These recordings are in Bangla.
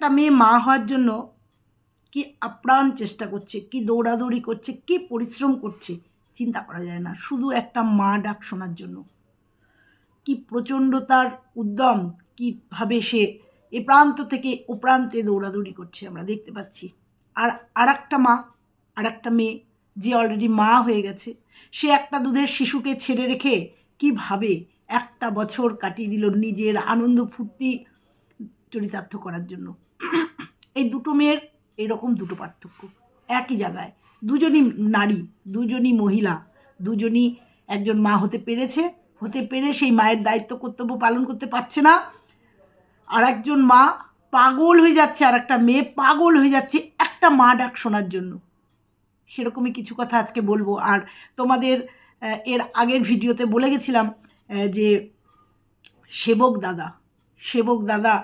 একটা মেয়ে মা হওয়ার জন্য কি আপ্রাণ চেষ্টা করছে, কি দৌড়াদৌড়ি করছে, কি পরিশ্রম করছে, চিন্তা করা যায় না। শুধু একটা মা ডাক শোনার জন্য। কি প্রচণ্ড তার উদ্যম, কীভাবে সে এ প্রান্ত থেকে ও প্রান্তে দৌড়াদৌড়ি করছে আমরা দেখতে পাচ্ছি। আর আর একটা মা আর একটা মেয়ে, যে অলরেডি মা হয়ে গেছে, সে একটা দুধের শিশুকে ছেড়ে রেখে কীভাবে একটা বছর কাটিয়ে দিল নিজের আনন্দ ফুর্তি চরিতার্থ করার জন্য। এই দুটো মেয়ের এরকম দুটো পার্থক্য। একই জায়গায়। দুজনই নারী, দুজনই মহিলা, দুজনই একজন মা হতে পেরেছে। হতে পেরে সেই মায়ের দায়িত্ব, কর্তব্য পালন করতে পারছে না। আর একজন মা পাগল হয়ে যাচ্ছে আর একটা মেয়ে পাগল হয়ে যাচ্ছে একটা মা ডাক শোনার জন্য। সেরকমই কিছু কথা আজকে বলব। আর তোমাদের এর আগের ভিডিওতে বলে গেছিলাম যে সেবক দাদা সেবক দাদা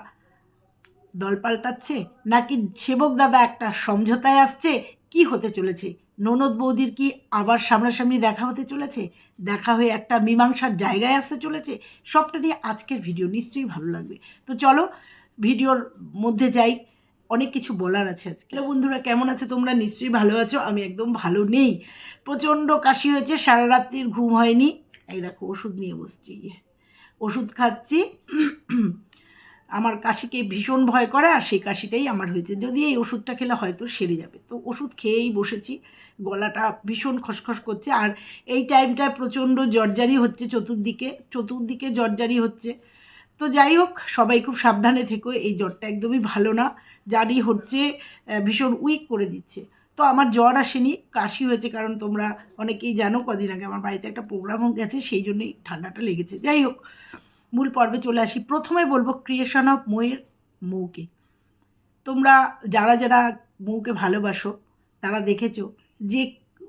দল পাল্টাচ্ছে? নাকি সেবক দাদা একটা সমঝোতায় আসছে? কি হতে চলেছে? ননদ বৌদির কি আবার সামনাসামনি দেখা হতে চলেছে? দেখা হয়ে একটা মীমাংসার জায়গায় আসতে চলেছে? সবটা নিয়ে আজকের ভিডিও নিশ্চয়ই ভালো লাগবে। তো চলো, ভিডিওর মধ্যে যাই। অনেক কিছু বলার আছে আজকে। হ্যালো বন্ধুরা, কেমন আছে তোমরা? নিশ্চয়ই ভালো আছো। আমি একদম ভালো নেই। প্রচণ্ড কাশি হয়েছে, সারা রাত্রির ঘুম হয়নি। এই দেখো, ওষুধ নিয়ে বসছি। ওষুধ খাচ্ছি। আমার কাশিকে ভীষণ ভয় করে আর সেই কাশিটাই আমার হয়েছে। যদি এই ওষুধটা খেলে হয়তো সেরে যাবে। তো ওষুধ খেয়েই বসেছি। গলাটা ভীষণ খসখস করছে। আর এই টাইমটায় প্রচণ্ড জর্জারি হচ্ছে চতুর্দিকে। চতুর্দিকে জর্জারি হচ্ছে। তো যাই হোক, সবাই খুব সাবধানে থেকো। এই জ্বরটা একদমই ভালো না। জারি হচ্ছে ভীষণ উইক করে দিচ্ছে। তো আমার জ্বর আসেনি, কাশি হয়েছে কারণ তোমরা অনেকেই জানো কদিন আগে আমার বাড়িতে একটা প্রোগ্রামও গেছে, সেই জন্যই ঠান্ডাটা লেগেছে। যাই হোক মূল পর্বে চলে আসি। প্রথমে বলব ক্রিয়েশন অফ মৌয়ের মৌকে। তোমরা যারা যারা মৌকে ভালোবাসো, তারা দেখেছ যে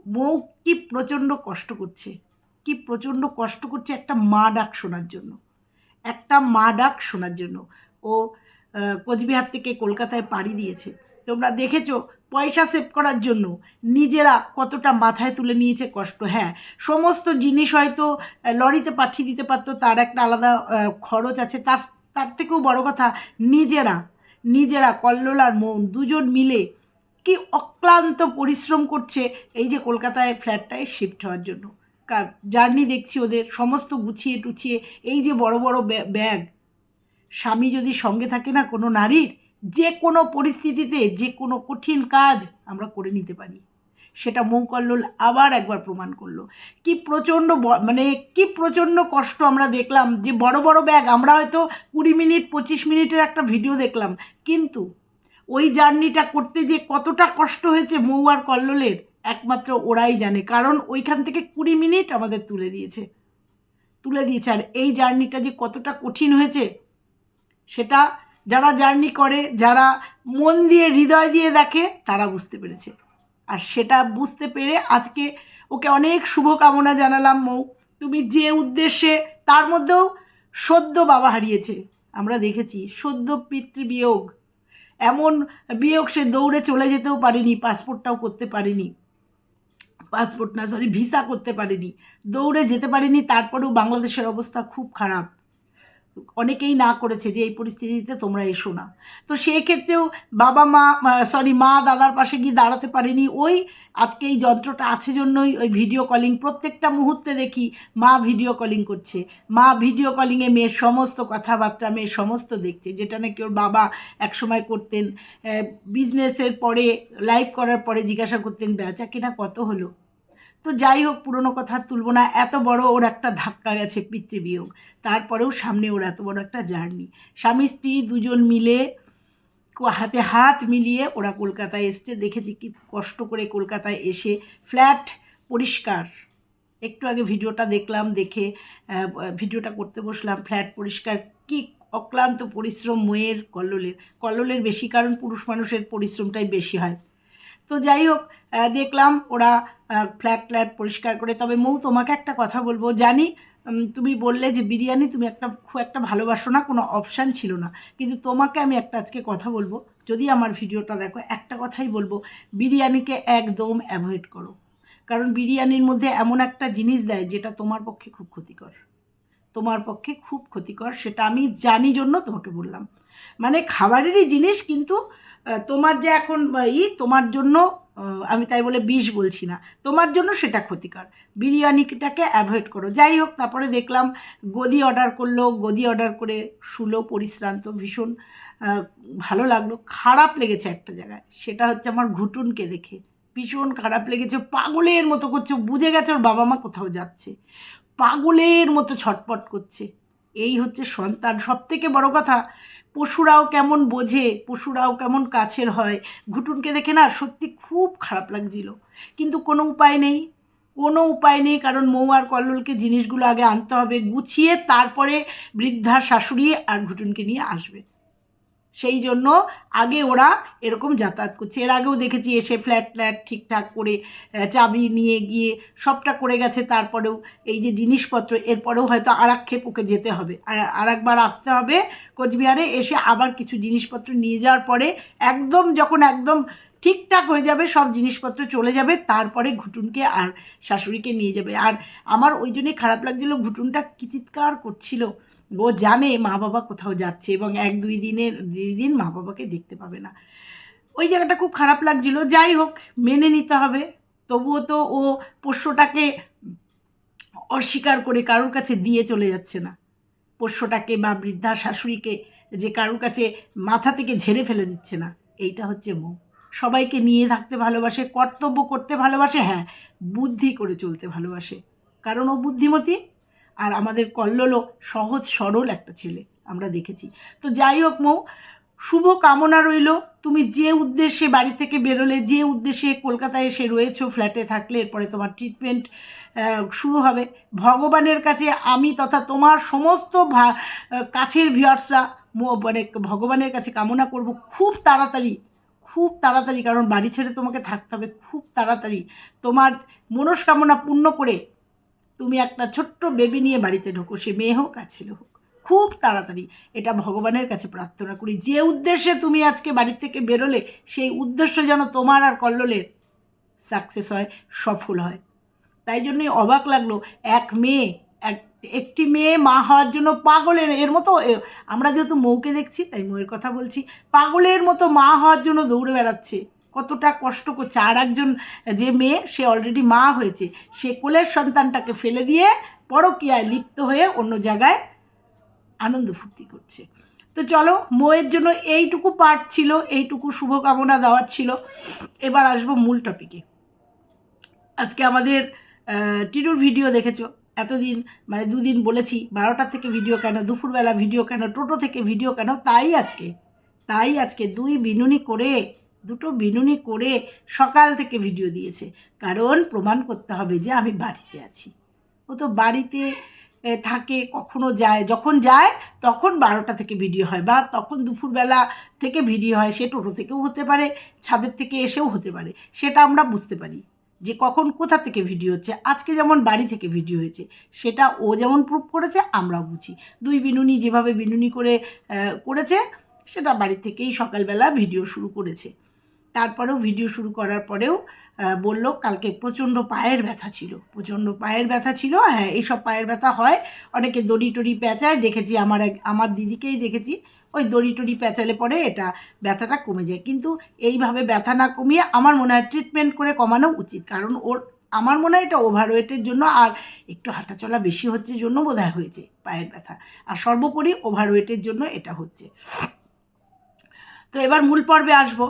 মৌ কি প্রচণ্ড কষ্ট করছে। কি প্রচণ্ড কষ্ট করছে একটা মা ডাক শোনার জন্য। একটা মা ডাক শোনার জন্য। ও কোচবিহার থেকে কলকাতায় পাড়ি দিয়েছে। তোমরা দেখেছ পয়সা সেভ করার জন্য নিজেরা কতটা মাথায় তুলে নিয়েছে কষ্ট। হ্যাঁ সমস্ত জিনিস হয়তো লরিতে পাঠিয়ে দিতে পারতো, তার একটা আলাদা খরচ আছে। তার তার থেকেও বড় কথা, নিজেরা নিজেরা কল্লোল আর মন দুজন মিলে কি অক্লান্ত পরিশ্রম করছে এই যে কলকাতায় ফ্ল্যাটটায় শিফট হওয়ার জন্য। জার্নি দেখছি ওদের, সমস্ত গুছিয়ে টুছিয়ে, এই যে বড় বড় ব্যা- ব্যাগ স্বামী যদি সঙ্গে থাকে না কোনো নারীর যে কোনো পরিস্থিতিতে যে কোনো কঠিন কাজ আমরা করে নিতে পারি। সেটা মৌকল্লোল আবার একবার প্রমাণ করল। কি প্রচণ্ড মানে কি প্রচণ্ড কষ্ট আমরা দেখলাম যে বড় বড় ব্যাগ। আমরা হয়তো কুড়ি মিনিট, পঁচিশ মিনিটের একটা ভিডিও দেখলাম। কিন্তু ওই জার্নিটা করতে যে কতটা কষ্ট হয়েছে মৌ আর কল্লোলের, একমাত্র ওরাই জানে। কারণ ওইখান থেকে কুড়ি মিনিট আমাদের তুলে দিয়েছে। তুলে দিয়েছে। আর এই জার্নিটা যে কতটা কঠিন হয়েছে, সেটা যারা জার্নি করে, যারা মন দিয়ে, হৃদয় দিয়ে দেখে, তারা বুঝতে পেরেছে। আর সেটা বুঝতে পেরে আজকে ওকে অনেক শুভকামনা জানালাম মৌ। তুমি যে উদ্দেশ্যে, তার মধ্যেও সদ্য বাবা হারিয়েছে। আমরা দেখেছি, সদ্য পিতৃবিয়োগ। এমন বিয়োগ সে দৌড়ে চলে যেতেও পারেনি, পাসপোর্টটাও করতে পারেনি। পাসপোর্ট না সরি ভিসা করতে পারেনি। দৌড়ে যেতে পারেনি, তারপরেও বাংলাদেশের অবস্থা খুব খারাপ। অনেকেই না করেছে যে এই পরিস্থিতিতে তোমরা এসো না। তো সেক্ষেত্রেও বাবা মা সরি মা দাদার পাশে গিয়ে দাঁড়াতে পারেনি। ওই আজকে এই যন্ত্রটা আছে জন্যই ওই ভিডিও কলিং প্রত্যেকটা মুহূর্তে দেখি মা ভিডিও কলিং করছে। মা ভিডিও কলিংয়ে মেয়ের সমস্ত কথাবার্তা মেয়ের সমস্ত দেখছে, যেটা নাকি ওর বাবা একসময় করতেন। বিজনেসের পরে লাইভ করার পরে জিজ্ঞাসা করতেন বেচা কিনা কত হলো? তো যাই হোক, পুরনো কথা তুলবো না। এত বড় ওর একটা ধাক্কা গেছে পিতৃবিয়োগ। তারপরেও সামনে ওর এত বড় একটা জার্নি। স্বামী, স্ত্রী দুজন মিলে হাতে হাত মিলিয়ে ওরা কলকাতায় এসছে। দেখেছি কি কষ্ট করে কলকাতায় এসে ফ্ল্যাট পরিষ্কার। একটু আগে ভিডিওটা দেখলাম, দেখে ভিডিওটা করতে বসলাম, ফ্ল্যাট পরিষ্কার। কি অক্লান্ত পরিশ্রম, ময়ের কল্লোলের। কল্লোলের বেশি, কারণ পুরুষ মানুষের পরিশ্রমটাই বেশি হয়। তো যাই হোক দেখলাম ওরা ফ্ল্যাট ফ্ল্যাট পরিষ্কার করে। তবে মৌ, তোমাকে একটা কথা বলব। জানি তুমি বললে যে বিরিয়ানি তুমি একটা খুব একটা ভালোবাসো না, কোনো অপশান ছিল না। কিন্তু তোমাকে আমি একটা আজকে কথা বলব। যদি আমার ভিডিওটা দেখো, একটা কথাই বলব, বিরিয়ানিকে একদম অ্যাভয়েড করো। কারণ বিরিয়ানির মধ্যে এমন একটা জিনিস দেয়, যেটা তোমার পক্ষে খুব ক্ষতিকর। তোমার পক্ষে খুব ক্ষতিকর, সেটা আমি জানি জন্য তোমাকে বললাম। মানে খাবারেরই জিনিস, কিন্তু তোমার যে এখন ই, তোমার জন্য আমি তাই বলে বিষ বলছি না, তোমার জন্য সেটা ক্ষতিকর। বিরিয়ানিটাকে অ্যাভয়েড করো। যাই হোক, তারপরে দেখলাম গদি অর্ডার করল। গদি অর্ডার করে শুলো পরিশ্রান্ত, ভীষণ ভালো লাগল। খারাপ লেগেছে একটা জায়গায়। সেটা হচ্ছে আমার ঘুটুনকে দেখে। ভীষণ খারাপ লেগেছে। পাগলের মতো করছে। বুঝে গেছে ওর বাবা মা কোথাও যাচ্ছে। পাগলের মতো ছটপট করছে। এই হচ্ছে সন্তান। সব থেকে বড় কথা, পশুরাও কেমন বোঝে, পশুরাও কেমন কাছের হয়, ঘুটুনকে দেখে না সত্যি খুব খারাপ লাগছিল। কিন্তু কোনো উপায় নেই, কোনো উপায় নেই, কারণ মৌ আর কল্লোলকে জিনিসগুলো আগে আনতে হবে, গুছিয়ে তারপরে বৃদ্ধা শাশুড়ি আর ঘুটুনকে নিয়ে আসবে। সেই জন্য আগে ওরা এরকম যাতায়াত করছে। এর আগেও দেখেছি এসে ফ্ল্যাট ফ্ল্যাট ঠিকঠাক করে চাবি নিয়ে গিয়ে সবটা করে গেছে, তারপরেও এই যে জিনিসপত্র, এরপরেও হয়তো আর এক ক্ষেপ ওকে যেতে হবে। আর আর একবার আসতে হবে কোচবিহারে, এসে আবার কিছু জিনিসপত্র নিয়ে যাওয়ার পরে একদম যখন একদম ঠিকঠাক হয়ে যাবে, সব জিনিসপত্র চলে যাবে, তারপরে ঘুটুনকে আর শাশুড়িকে নিয়ে যাবে। আর আমার ওই জন্যই খারাপ লাগছিল, ঘুটুনটা কি চিৎকার করছিল। ও জানে মা বাবা কোথাও যাচ্ছে এবং এক দুই দিনের, দুই দিন মা বাবাকে দেখতে পাবে না। ওই জায়গাটা খুব খারাপ লাগছিল। যাই হোক, মেনে নিতে হবে। তবুও তো ও পোষ্যটাকে অস্বীকার করে কারোর কাছে দিয়ে চলে যাচ্ছে না। পোষ্যটাকে বা বৃদ্ধা শাশুড়িকে যে কারোর কাছে মাথা থেকে ঝেড়ে ফেলে দিচ্ছে না, এইটা হচ্ছে মৌ সবাইকে নিয়ে থাকতে ভালোবাসে, কর্তব্য করতে ভালোবাসে হ্যাঁ বুদ্ধি করে চলতে ভালোবাসে। কারণ ও বুদ্ধিমতী আর আমাদের কল্লোলও সহজ সরল একটা ছেলে আমরা দেখেছি। তো যাই হোক মৌ, শুভ কামনা রইল। তুমি যে উদ্দেশ্যে বাড়ি থেকে বেরোলে, যে উদ্দেশ্যে কলকাতায় এসে রয়েছো ফ্ল্যাটে থাকলে এরপরে তোমার ট্রিটমেন্ট শুরু হবে। ভগবানের কাছে আমি তথা তোমার সমস্ত কাছের ভিউয়ার্সরা মানে ভগবানের কাছে কামনা করব। খুব তাড়াতাড়ি খুব তাড়াতাড়ি, কারণ বাড়ি ছেড়ে তোমাকে থাকতে হবে। খুব তাড়াতাড়ি তোমার মনস্কামনা পূর্ণ করে তুমি একটা ছোট্ট বেবি নিয়ে বাড়িতে ঢোকো, সে মেয়ে হোক আর ছেলে হোক। খুব তাড়াতাড়ি এটা ভগবানের কাছে প্রার্থনা করি। যে উদ্দেশ্যে তুমি আজকে বাড়ি থেকে বেরোলে, সেই উদ্দেশ্য যেন তোমার আর কল্লোলের সাকসেস হয়, সফল হয়। তাই জন্যই অবাক লাগল, এক মেয়ে, এক, একটি মেয়ে মা হওয়ার জন্য পাগলের, এর মতো আমরা যেহেতু মৌকে দেখছি, তাই মৌয়ের কথা বলছি, পাগলের মতো মা হওয়ার জন্য দৌড়ে বেড়াচ্ছে। কতটা কষ্ট করছে। আর একজন যে মেয়ে, সে অলরেডি মা হয়েছে। সে কোলের সন্তানটাকে ফেলে দিয়ে পরকীয়ায় লিপ্ত হয়ে অন্য জায়গায় আনন্দ ফুর্তি করছে। তো চলো, মোয়ের জন্য এইটুকু পার্ট ছিল, এইটুকু শুভকামনা দেওয়ার ছিল। এবার আসব মূল টপিকে আজকে আমাদের টিনুর ভিডিও দেখেছ? এতদিন মানে দুদিন বলেছি বারোটার থেকে ভিডিও কেন, দুপুরবেলা ভিডিও কেন, টোটো থেকে ভিডিও কেন, তাই আজকে তাই আজকে দুই বিনুনি করে দুটো বিনুনি করে সকাল থেকে ভিডিও দিয়েছে। কারণ প্রমাণ করতে হবে যে আমি বাড়িতে আছি। ও তো বাড়িতে থাকে, কখনো যায়, যখন যায় তখন বারোটা থেকে ভিডিও হয় বা তখন দুপুরবেলা থেকে ভিডিও হয়, সে টোটো থেকেও হতে পারে, ছাদের থেকে এসেও হতে পারে। সেটা আমরা বুঝতে পারি যে কখন কোথা থেকে ভিডিও হচ্ছে, আজকে যেমন বাড়ি থেকে ভিডিও হয়েছে, সেটা ও যেমন প্রুভ করেছে, আমরাও বুঝি। দুই বিনুনি যেভাবে বিনুনি করে করেছে, সেটা বাড়ি থেকেই সকালবেলা ভিডিও শুরু করেছে। তারপরেও ভিডিও শুরু করার পরেও বলল কালকে প্রচণ্ড পায়ের ব্যথা ছিল। প্রচণ্ড পায়ের ব্যথা ছিল হ্যাঁ এইসব পায়ের ব্যথা হয়। অনেকে দড়ি টড়ি পেঁচায়, দেখেছি আমার আমার দিদিকেই দেখেছি। ওই দড়ি টড়ি পেঁচালে পরে এটা ব্যথাটা কমে যায়। কিন্তু এইভাবে ব্যথা না কমিয়ে আমার মনে হয় ট্রিটমেন্ট করে কমানো উচিত। কারণ ওর, আমার মনে হয় এটা ওভারওয়েটের জন্য আর একটু হাঁটাচলা বেশি হচ্ছে জন্য বোধহয় হয়েছে পায়ের ব্যথা। আর সর্বোপরি ওভারওয়েটের জন্য এটা হচ্ছে। তো এবার মূল পর্বে আসব।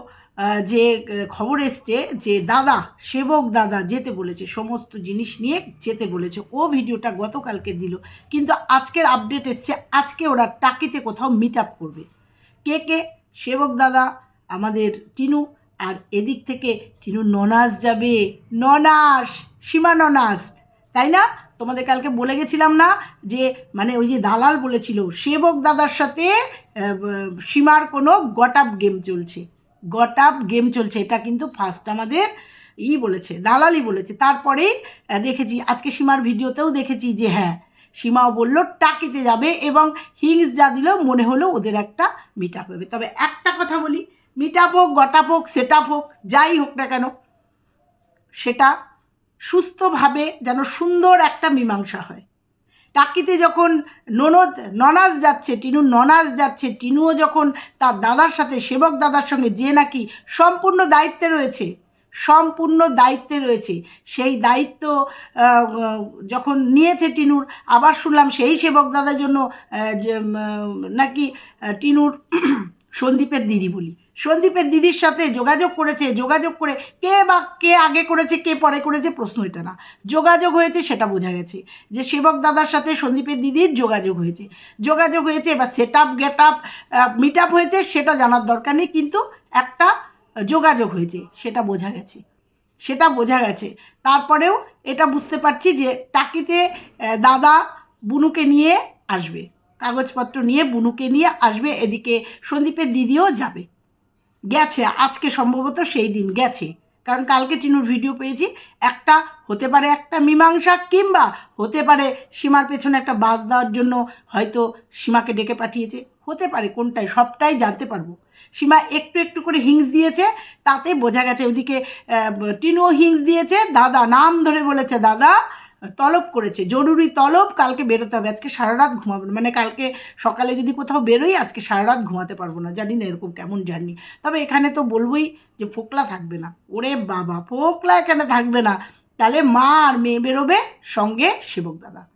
যে খবর এসছে যে, দাদা, সেবক দাদা যেতে বলেছে, সমস্ত জিনিস নিয়ে যেতে বলেছে। ও ভিডিওটা গতকালকে দিল। কিন্তু আজকের আপডেট এসছে, আজকে ওরা টাকিতে কোথাও মিট আপ করবে। কে কে? সেবক দাদা, আমাদের টিনু, আর এদিক থেকে টিনু ননাস যাবে। ননাস, সীমা ননাস, তাই না? তোমাদের কালকে বলে গেছিলাম না যে মানে ওই যে দালাল বলেছিল, সেবক দাদার সাথে সীমার কোনো গট আপ গেম চলছে। গট আপ গেম চলছে এটা কিন্তু ফার্স্ট আমাদের ই বলেছে দালালি বলেছে। তারপরেই আহ, দেখেছি আজকে সীমার ভিডিওতেও দেখেছি যে হ্যাঁ সীমাও বলল টাকিতে যাবে এবং হিংস যা দিল মনে হলো ওদের একটা মিট আপ হবে। তবে একটা কথা বলি মিট আপ হোক গট আপ হোক সেট আপ হোক যাই হোক না কেন সেটা সুস্থভাবে যেন সুন্দর একটা মীমাংসা হয়। টাকিতে যখন ননদ ননাস যাচ্ছে, টিনু ননাস যাচ্ছে, টিনুও যখন তার দাদার সাথে, সেবক দাদার সঙ্গে, যে নাকি সম্পূর্ণ দায়িত্বে রয়েছে, সম্পূর্ণ দায়িত্বে রয়েছে, সেই দায়িত্ব যখন নিয়েছে টিনুর, আবার শুনলাম সেই সেবক দাদার জন্য নাকি টিনুর সন্দীপের দিদি বলি। সন্দীপের দিদির সাথে যোগাযোগ করেছে, যোগাযোগ করে কে বা কে আগে করেছে, কে পরে করেছে প্রশ্ন এটা না। যোগাযোগ হয়েছে সেটা বোঝা গেছে যে সেবক দাদার সাথে সন্দীপের দিদির যোগাযোগ হয়েছে। যোগাযোগ হয়েছে, এবার set up get up meet up হয়েছে সেটা জানার দরকার নেই, কিন্তু একটা যোগাযোগ হয়েছে, সেটা বোঝা গেছে। সেটা বোঝা গেছে। তারপরেও এটা বুঝতে পারছি যে টাকিতে দাদা বুনুকে নিয়ে আসবে। কাগজপত্র নিয়ে বুনুকে নিয়ে আসবে, এদিকে সন্দীপের দিদিও যাবে। গেছে, আজকে সম্ভবত সেই দিন গেছে। কারণ কালকে টিনুর ভিডিও পেয়েছি, একটা হতে পারে একটা মীমাংসা কিংবা হতে পারে সীমার পেছনে একটা বাস দেওয়ার জন্য হয়তো সীমাকে ডেকে পাঠিয়েছে। হতে পারে, কোনটাই, সবটাই জানতে পারব। সীমা একটু একটু করে হিংস দিয়েছে, তাতে বোঝা গেছে ওদিকে টিনুও হিংস দিয়েছে, দাদা নাম ধরে বলেছে, দাদা তলব করেছে। জরুরি তলব কালকে বেরোতে হবে। আজকে সারা রাত ঘুমাবো না। মানে কালকে সকালে যদি কোথাও বেরোই, আজকে সারা রাত ঘুমাতে পারব না। জানি না এরকম কেমন জার্নি। তবে এখানে তো বলবোই যে ফোকলা থাকবে না। ওরে বাবা, ফোকলা এখানে থাকবে না। তাহলে মা আর মেয়ে বেরোবে, সঙ্গে সেবক দাদা।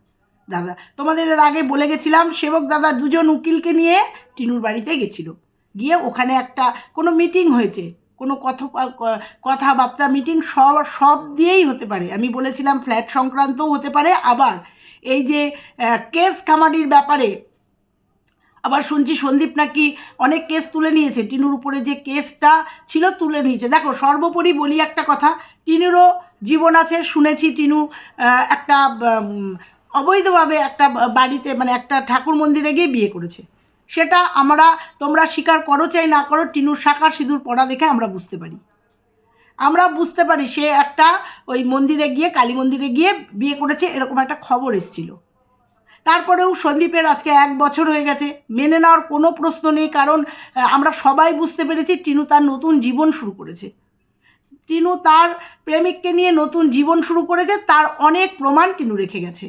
দাদা, তোমাদের এর আগে বলে গেছিলাম, সেবক দাদা দুজন উকিলকে নিয়ে টিনুর বাড়িতে গেছিল। গিয়ে ওখানে একটা কোনো মিটিং হয়েছে। কোনো কথ কথাবার্তা মিটিং সব সব দিয়েই হতে পারে। আমি বলেছিলাম ফ্ল্যাট সংক্রান্তও হতে পারে, আবার এই যে কেস খামারির ব্যাপারে আবার শুনছি সন্দীপ নাকি অনেক কেস তুলে নিয়েছে। টিনুর উপরে যে কেসটা ছিল তুলে নিয়েছে। দেখো, সর্বোপরি বলি একটা কথা, টিনুরও জীবন আছে, শুনেছি টিনু একটা অবৈধভাবে একটা বাড়িতে মানে একটা ঠাকুর মন্দিরে গিয়ে বিয়ে করেছে। সেটা আমরা তোমরা স্বীকার করো চাই না করো, টিনুর শাখার সিঁদুর পড়া দেখে আমরা বুঝতে পারি। আমরা বুঝতে পারি সে একটা ওই মন্দিরে গিয়ে, কালী মন্দিরে গিয়ে বিয়ে করেছে, এরকম একটা খবর এসেছিল। তারপরেও সন্দীপের আজকে এক বছর হয়ে গেছে, মেনে নেওয়ার কোনো প্রশ্ন নেই, কারণ আমরা সবাই বুঝতে পেরেছি টিনু তার নতুন জীবন শুরু করেছে। টিনু তার প্রেমিককে নিয়ে নতুন জীবন শুরু করেছে, তার অনেক প্রমাণ টিনু রেখে গেছে।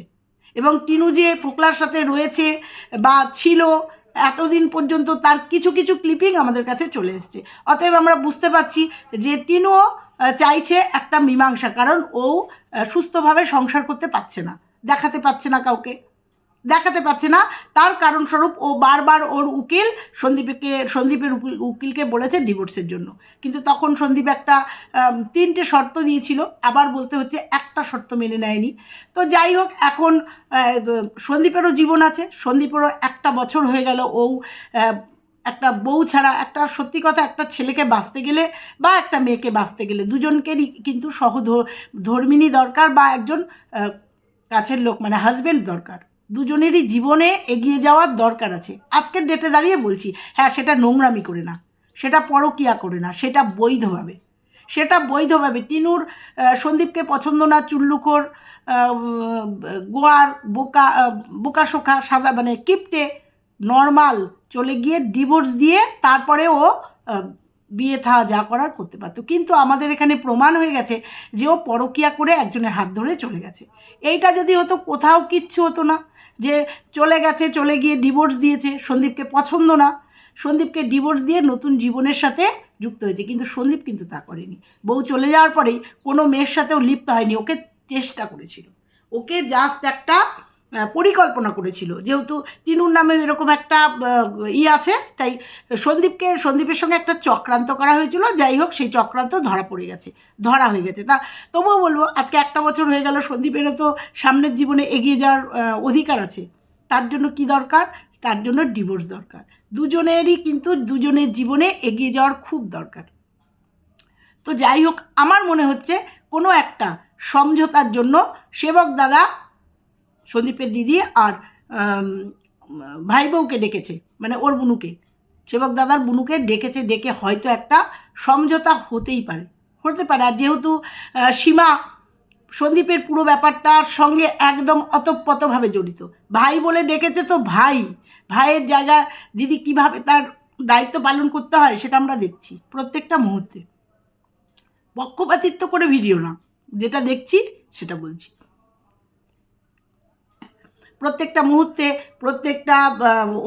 এবং টিনু যে ফোকলার সাথে রয়েছে বা ছিল এতদিন পর্যন্ত তার কিছু কিছু ক্লিপিং আমাদের কাছে চলে এসছে। অতএব আমরা বুঝতে পারছি যে টিনুও চাইছে একটা মীমাংসা, কারণ ও সুস্থভাবে সংসার করতে পারছে না, দেখাতে পারছে না কাউকে। দেখাতে পারছে না। তার কারণস্বরূপ ও বারবার ওর উকিল সন্দীপকে, সন্দীপের উকিল, উকিলকে বলেছে ডিভোর্সের জন্য। কিন্তু তখন সন্দীপ একটা তিনটে শর্ত দিয়েছিল। আবার বলতে হচ্ছে একটা শর্ত মেনে নেয়নি। তো যাই হোক, এখন সন্দীপেরও জীবন আছে। সন্দীপেরও একটা বছর হয়ে গেল। ও একটা বউ ছাড়া, একটা সত্যি কথা, একটা ছেলেকে বাঁচতে গেলে বা একটা মেয়েকে বাঁচতে গেলে দুজনকেরই কিন্তু সহ ধর্মিনী দরকার বা একজন কাছের লোক মানে হাজবেন্ড দরকার। দুজনেরই জীবনে এগিয়ে যাওয়ার দরকার আছে। আজকের ডেটে দাঁড়িয়ে বলছি হ্যাঁ সেটা নোংরামি করে না। সেটা পরকিয়া করে না। সেটা বৈধভাবে। সেটা বৈধভাবে। টিনুর সন্দীপকে পছন্দ না চুল্লুকোর গোয়ার বোকা আহ, বোকাশোকা সাদা মানে কিপটে নর্মাল চলে গিয়ে ডিভোর্স দিয়ে তারপরে ও বিয়ে থা, যা করার করতে পারতো। কিন্তু আমাদের এখানে প্রমাণ হয়ে গেছে যে ও পরকিয়া করে একজনের হাত ধরে চলে গেছে। এইটা যদি হতো, কোথাও কিচ্ছু হতো না। যে চলে গেছে, চলে গিয়ে ডিভোর্স দিয়েছে, সন্দীপকে পছন্দ না। সন্দীপকে ডিভোর্স দিয়ে নতুন জীবনের সাথে যুক্ত হয়েছে। কিন্তু সন্দীপ কিন্তু তা করেনি। বউ চলে যাওয়ার পরেই কোনো মেয়ের সাথেও লিপ্ত হয়নি। ওকে চেষ্টা করেছিল। ওকে জাস্ট একটা পরিকল্পনা করেছিল। যেহেতু টিনুর নামে এরকম একটা ই আছে, তাই সন্দীপকে, সন্দীপের সঙ্গে একটা চক্রান্ত করা হয়েছিল। যাই হোক, সেই চক্রান্ত ধরা পড়ে গেছে, ধরা হয়ে গেছে। তা তবুও বলব, আজকে একটা বছর হয়ে গেল, সন্দীপেরও তো সামনের জীবনে এগিয়ে যাওয়ার অধিকার আছে। তার জন্য কি দরকার? তার জন্য ডিভোর্স দরকার। দুজনেরই কিন্তু দুজনের জীবনে এগিয়ে যাওয়ার খুব দরকার। তো যাই হোক, আমার মনে হচ্ছে কোনো একটা সমঝোতার জন্য সেবক দাদা সন্দীপের দিদি আর ভাই বউকে ডেকেছে মানে ওর বুনুকে। সেবক দাদার বুনুকে ডেকেছে, ডেকে হয়তো একটা সমঝোতা হতেই পারে। হতে পারে, আর যেহেতু সীমা সন্দীপের পুরো ব্যাপারটার সঙ্গে একদম অতপ্রতভাবে জড়িত। ভাই বলে ডেকেছে তো ভাই। ভাইয়ের জায়গা দিদি কীভাবে তার দায়িত্ব পালন করতে হয় সেটা আমরা দেখছি প্রত্যেকটা মুহূর্তে। পক্ষপাতিত্ব করে ভিডিও না। যেটা দেখছি সেটা বলছি। প্রত্যেকটা মুহূর্তে, প্রত্যেকটা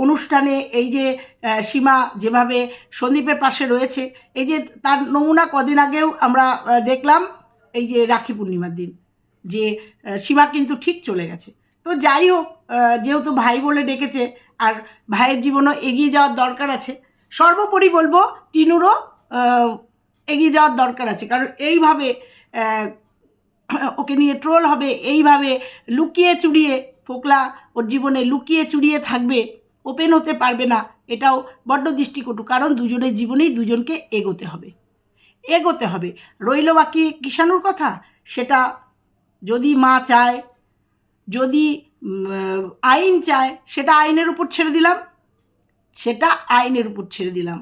অনুষ্ঠানে এই যে সীমা যেভাবে সন্দীপের পাশে রয়েছে, এই যে তার নমুনা কদিন আগেও আমরা দেখলাম, এই যে রাখি পূর্ণিমার দিন, যে সীমা কিন্তু ঠিক চলে গেছে। তো যাই হোক যেহেতু ভাই বলে ডেকেছে, আর ভাইয়ের জীবনও এগিয়ে যাওয়ার দরকার আছে, সর্বোপরি বলব টিনুরও এগিয়ে যাওয়ার দরকার আছে, কারণ এইভাবে ওকে নিয়ে ট্রোল হবে, এইভাবে লুকিয়ে চুরিয়ে ফোকলা ওর জীবনে লুকিয়ে চুরিয়ে থাকবে, ওপেন হতে পারবে না, এটাও বড্ড দৃষ্টিকটু, কারণ দুজনের জীবনেই দুজনকে এগোতে হবে। এগোতে হবে। রইল বাকি কিষাণুর কথা? সেটা যদি মা চায়, যদি আইন চায়, সেটা আইনের উপর ছেড়ে দিলাম। সেটা আইনের উপর ছেড়ে দিলাম।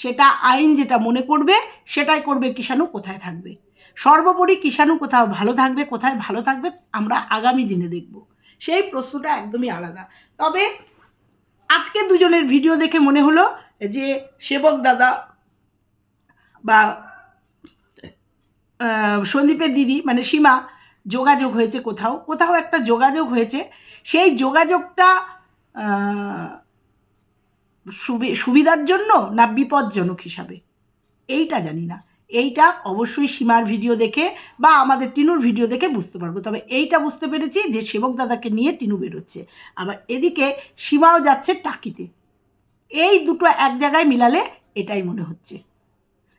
সেটা আইন যেটা মনে করবে, সেটাই করবে কিষাণু, কোথায় থাকবে? সর্বোপরি কিষাণু কোথাও ভালো থাকবে, কোথায় ভালো থাকবে, আমরা আগামী দিনে দেখব। সেই প্রশ্নটা একদমই আলাদা। তবে আজকে দুজনের ভিডিও দেখে মনে হলো যে সেবক দাদা বা সন্দীপের দিদি মানে সীমা, যোগাযোগ হয়েছে কোথাও কোথাও একটা যোগাযোগ হয়েছে। সেই যোগাযোগটা সুবি- সুবিধার জন্য না বিপজ্জনক হিসাবে? এইটা জানি না। এইটা অবশ্যই সীমার ভিডিও দেখে বা আমাদের টিনুর ভিডিও দেখে বুঝতে পারব। তবে এইটা বুঝতে পেরেছি যে সেবক দাদাকে নিয়ে টিনু বেরোচ্ছে। আবার এদিকে সীমাও যাচ্ছে টাকিতে। এই দুটো এক জায়গায় মিলালে এটাই মনে হচ্ছে।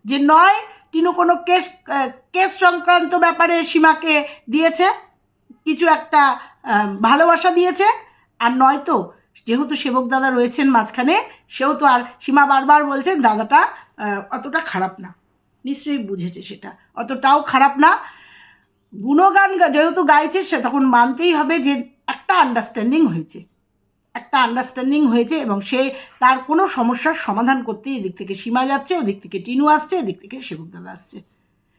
যে নয়, টিনু কোনো কেস কেস সংক্রান্ত ব্যাপারে সীমাকে দিয়েছে, কিছু একটা ভালোবাসা দিয়েছে, আর নয়তো যেহেতু সেবক দাদা রয়েছেন মাঝখানে সেহেতু আর সীমা বারবার বলছেন, দাদাটা অতটা খারাপ না। নিশ্চয়ই বুঝেছে সেটা। অতটাও খারাপ না। গুণগান যেহেতু গাইছে, সে তখন মানতেই হবে যে একটা আন্ডারস্ট্যান্ডিং হয়েছে। একটা আন্ডারস্ট্যান্ডিং হয়েছে এবং সে তার কোনো সমস্যার সমাধান করতে এদিক থেকে সীমা যাচ্ছে, ওদিক থেকে টিনু আসছে, এদিক থেকে সেবক দাদা আসছে।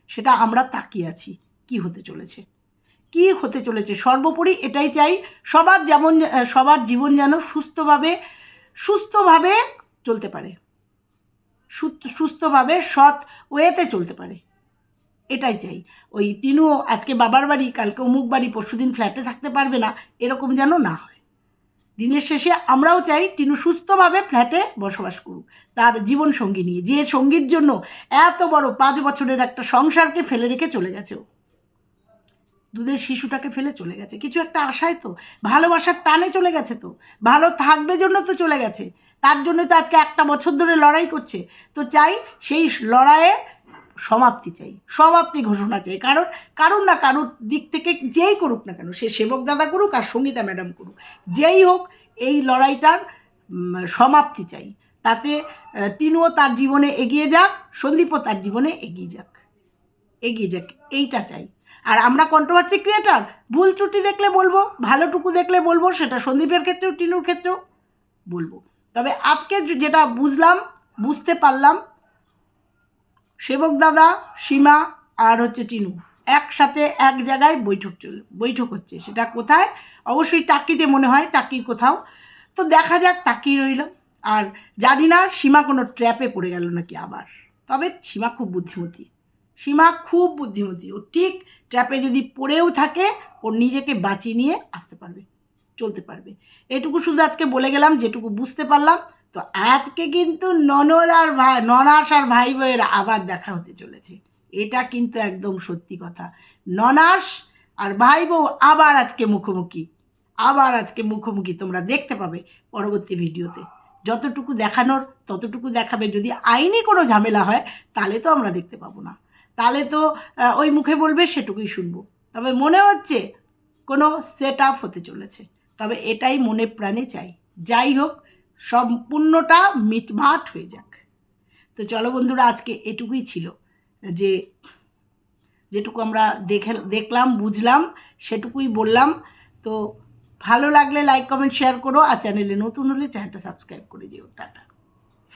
সেটা আমরা তাকিয়ে আছি, কি হতে চলেছে? কি হতে চলেছে? সর্বোপরি এটাই চাই, সবার যেমন সবার জীবন যেন সুস্থভাবে সুস্থভাবে চলতে পারে। সুস্থভাবে, সৎ ওয়েতে চলতে পারে। এটাই চাই। ওই তিনিও আজকে বাবার বাড়ি, কালকে অমুক বাড়ি, পরশুদিন ফ্ল্যাটে থাকতে পারবে না, এরকম যেন না হয়। দিনের শেষে আমরাও চাই টিনু সুস্থভাবে ফ্ল্যাটে বসবাস করুক, তার জীবন সঙ্গী নিয়ে। যে সঙ্গীর জন্য এত বড় পাঁচ বছরের একটা সংসারকে ফেলে রেখে চলে গেছে ও। দুধের শিশুটাকে ফেলে চলে গেছে। কিছু একটা আশায় তো, ভালোবাসার টানে চলে গেছে তো, ভালো থাকবে জন্য তো চলে গেছে। তার জন্য তো আজকে একটা বছর ধরে লড়াই করছে। তো চাই সেই লড়াইয়ে সমাপ্তি চাই, সমাপ্তি ঘোষণা চাই। কারণ কারণ না কারোর দিক থেকে যেই করুক না কেন, সে সেবক দাদা করুক আর সঙ্গীতা ম্যাডাম করুক, যেই হোক এই লড়াইটার সমাপ্তি চাই। তাতে টিনুও তার জীবনে এগিয়ে যাক, সন্দীপও তার জীবনে এগিয়ে যাক। এগিয়ে যাক, এইটা চাই। আর আমরা কন্ট্রোভার্সি ক্রিয়েটার ভুল ত্রুটি দেখলে বলব, ভালোটুকু দেখলে বলব, সেটা সন্দীপের ক্ষেত্রেও, টিনুর ক্ষেত্রেও বলব। তবে আজকে যেটা বুঝলাম, বুঝতে পারলাম, সেবক দাদা, সীমা আর হচ্ছে টিনু একসাথে এক জায়গায় বৈঠক চল বৈঠক হচ্ছে। সেটা কোথায়? অবশ্যই টাকিতে মনে হয়, টাকির কোথাও। তো দেখা যাক তাকিয়ে রইল। আর জানি না, সীমা কোনো ট্র্যাপে পড়ে গেল নাকি আবার। তবে সীমা খুব বুদ্ধিমতী। সীমা খুব বুদ্ধিমতী। ও ঠিক ট্র্যাপে যদি পড়েও থাকে ওর নিজেকে বাঁচিয়ে নিয়ে আসতে পারবে, চলতে পারবে। এটুকু শুধু আজকে বলে গেলাম, যেটুকু বুঝতে পারলাম। তো আজকে কিন্তু ননদ আর ভাই, ননাস আর ভাই বইয়ের আবার দেখা হতে চলেছে। এটা কিন্তু একদম সত্যি কথা। ননাস আর ভাই বউ আবার আজকে মুখোমুখি। আবার আজকে মুখোমুখি, তোমরা দেখতে পাবে পরবর্তী ভিডিওতে। যতটুকু দেখানোর, ততটুকু দেখাবে। যদি আইনি কোনো ঝামেলা হয়, তাহলে তো আমরা দেখতে পাবো না। তাহলে তো ওই মুখে বলবে সেটুকুই শুনব। তবে মনে হচ্ছে কোনো সেট আপ হতে চলেছে। তবে এটাই মনে প্রাণে চাই। যাই হোক, সম্পূর্ণটা মিটমাট হয়ে যাক। তো চলো বন্ধুরা, আজকে এটুকুই ছিল। যে যেটুকু আমরা দেখে, দেখলাম, বুঝলাম, সেটুকুই বললাম। তো ভালো লাগলে লাইক কমেন্ট শেয়ার করো। আর চ্যানেলে নতুন হলে চ্যানেলটা সাবস্ক্রাইব করে দিও টাটা।